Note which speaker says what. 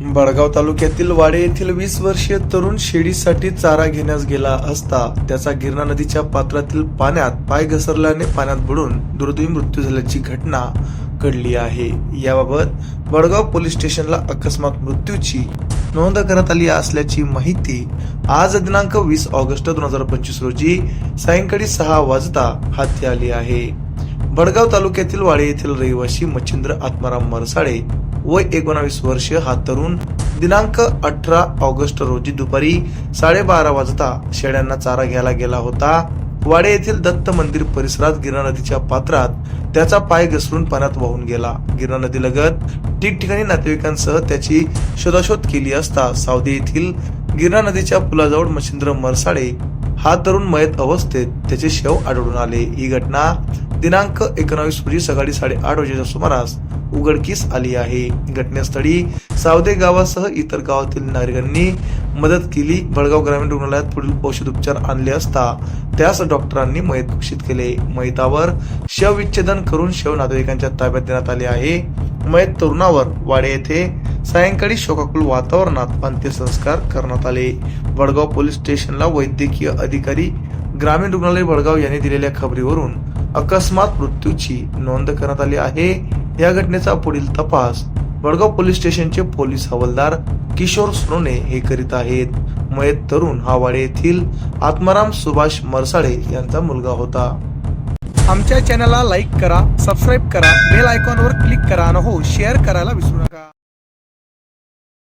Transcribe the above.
Speaker 1: बडगाव तालुक्यातील वाडे येथील वीस वर्षीय तरुण शेळीसाठी चारा घेण्यास गेला असता त्याचा गिरणा नदीच्या पात्रातील पाण्यात पाय घसरल्याने पाण्यात बुडून दुर्दैवी मृत्यू झाल्याची घटना घडली आहे. याबाबत बडगाव पोलीस स्टेशनला अकस्मात मृत्यूची नोंद करण्यात आली असल्याची माहिती आज दिनांक वीस ऑगस्ट दोन हजार पंचवीस रोजी सायंकाळी सहा वाजता हाती आली आहे. बडगाव तालुक्यातील वाडे येथील रहिवासी मच्छिंद्र आत्माराम मरसाळे वय एकोणावीस वर्ष हा तरुण दिनांक अठरा ऑगस्ट रोजी दुपारी साडेबारा वाजता शेळ्यांना चारा घ्यायला गेला होता. वाडे येथील दत्त मंदिर परिसरात गिरणा नदीच्या पात्रात त्याचा पाय घसरून पाण्यात वाहून गेला. गिरणा नदीलगत ठिकठिकाणी नातेवाईकांसह त्याची शोधाशोध केली असता सावदी येथील गिरणा नदीच्या पुलाजवळ मच्छिंद्र मरसाळे हा तरुण मयत अवस्थेत त्याचे शव आढळून आले. ही घटना दिनांक एकोणावीस रोजी सकाळी साडेआठ वाजेच्या सुमारास उघडकीस आली आहे. घटनास्थळी सावदे गावासह इतर गावातील नागरिकांनी मदत केली. बळगाव ग्रामीण रुग्णालयात पुढील औषधोपचार आणले असता त्यास डॉक्टरांनी मयत घोषित केले. मयतावर शव विच्छेदन करून शव नातेवाईकांच्या ताब्यात देण्यात आले आहे. मयत तरुणावर वाडे येथे सायंकाळी शोकाकुल वातावरणात अंत्यसंस्कार करण्यात आले. वडगाव पोलीस स्टेशनला वैद्यकीय अधिकारी ग्रामीण रुग्णालय वडगाव यांनी दिलेल्या खबरीवरून अकस्मात मृत्यूची नोंद करण्यात आली आहे. या घटनेचा पुढील तपास वडगाव पोलीस स्टेशनचे पोलीस हवालदार किशोर सोने हे करीत आहेत. मयत तरुण हा वाडे येथील आत्माराम सुभाष मरसाळे यांचा मुलगा होता.
Speaker 2: आमच्या चॅनलला लाईक करा सबस्क्राईब करा बेल आयकॉनवर क्लिक करा आणि हो शेअर करायला विसरू नका.